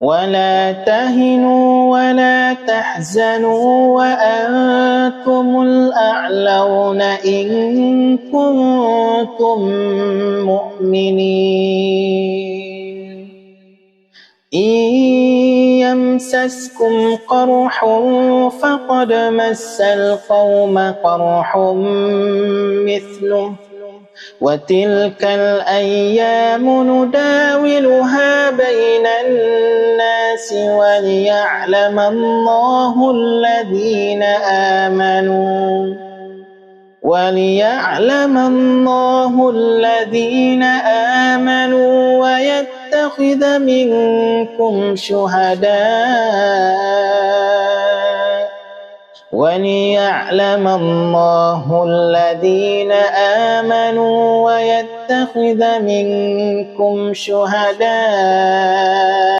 ولا تهنوا ولا تحزنوا وأنتم الأعلون إن كنتم مؤمنين إن يمسسكم قرح فقد مس القوم قرح مثله وتلك الأيام نداولها بين الناس وليعلم الله الذين آمنوا. وليعلم الله الذين آمنوا ويتخذ منكم شهداء. وليعلم الله الذين آمنوا ويتخذ منكم شهداء.